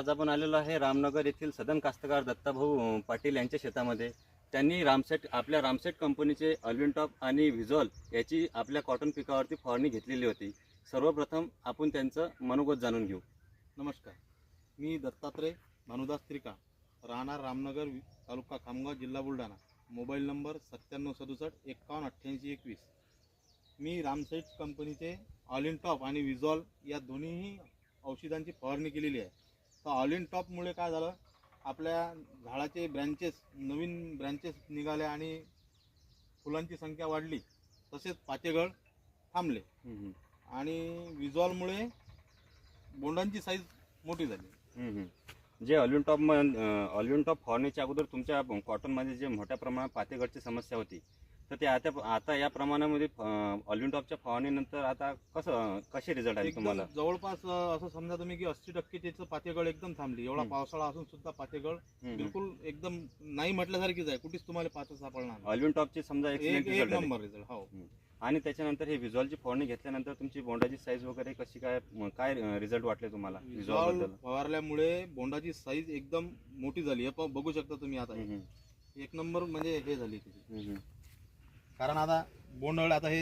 आज आपण आलेलो आहे रामनगर येथील सदन कास्तकार दत्ताभाऊ पाटील यांच्या शेतामध्ये. त्यांनी रामसेट आपल्या रामसेट कंपनीचे अल्विनटॉप आणि व्हिज्युअल याची आपल्या कॉटन पिकावरती फवारणी घेतलेली होती. सर्वप्रथम आपण त्यांचं मनोगत जाणून घेऊ. नमस्कार. मी दत्तात्रय भानुदास त्रिका राहणार रामनगर तालुका खामगाव जिल्हा बुलढाणा. मोबाईल नंबर सत्त्याण्णव सदुसष्ट एक्कावन्न अठ्ठ्याऐंशी एकवीस. मी रामसेट कंपनीचे ऑल इन टॉप आणि विझॉल या दोन्हीही औषधांची फवारणी केलेली आहे. ऑल इन टॉपमुळे काय झालं? आपल्या झाडाचे ब्रँचेस नवीन ब्रँचेस निघाले आणि फुलांची संख्या वाढली. तसेच पाचेगळ थांबले. आणि विझॉलमुळे बोंडांची साईज मोठी झाली. जे अल्विन टॉप अल्विन टॉप फवारणीच्या अगोदर तुमच्या कॉटनमध्ये जे मोठ्या प्रमाणात पातेगडची समस्या होती तर ते आता आता या प्रमाणामध्ये अल्विन टॉपच्या फवारणीनंतर आता कसं कसे रिझल्ट आले तुम्हाला? जवळपास असं समजा तुम्ही की अस्सी टक्के त्याचं पातेगळ एकदम थांबली. एवढा. पावसाळा असून सुद्धा पातेगळ. बिलकुल एकदम नाही म्हटल्यासारखीच आहे. कुठेच तुम्हाला पाच सापडणार नाही. अल्विन टॉपची समजा एक नंबर रिझल्ट हो. आणि त्याच्यानंतर हे व्हिज्युअलची फवारणी घेतल्यानंतर तुमची बोंडाची साईज वगैरे कशी काय काय रिझल्ट वाटले तुम्हाला विझॉलबद्दल? फवारल्यामुळे बोंडाची साईज एकदम मोठी झाली. हे बघू शकता तुम्ही आता. एक नंबर म्हणजे हे झाली. कारण आता बोंडअळी आता हे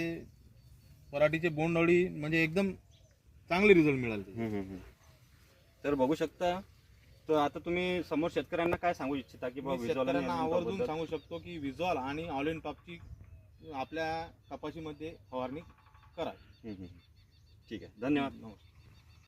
पराठीचे बोंडअळी म्हणजे एकदम चांगले रिझल्ट मिळाले त्याचे. हम्म, हम्म, हम्म. तर बघू शकता तर आता तुम्ही समोर शेतकऱ्यांना काय सांगू इच्छिता की बाबा मी व्हिज्युअल आणि शेतकऱ्यांना आवर्जून? सांगू शकतो की विझॉल आणि ऑल इन टॉपची आपल्या कपाशीमध्ये फवारणी करा हम्म, हम्म. ठीक आहे धन्यवाद नमस्कार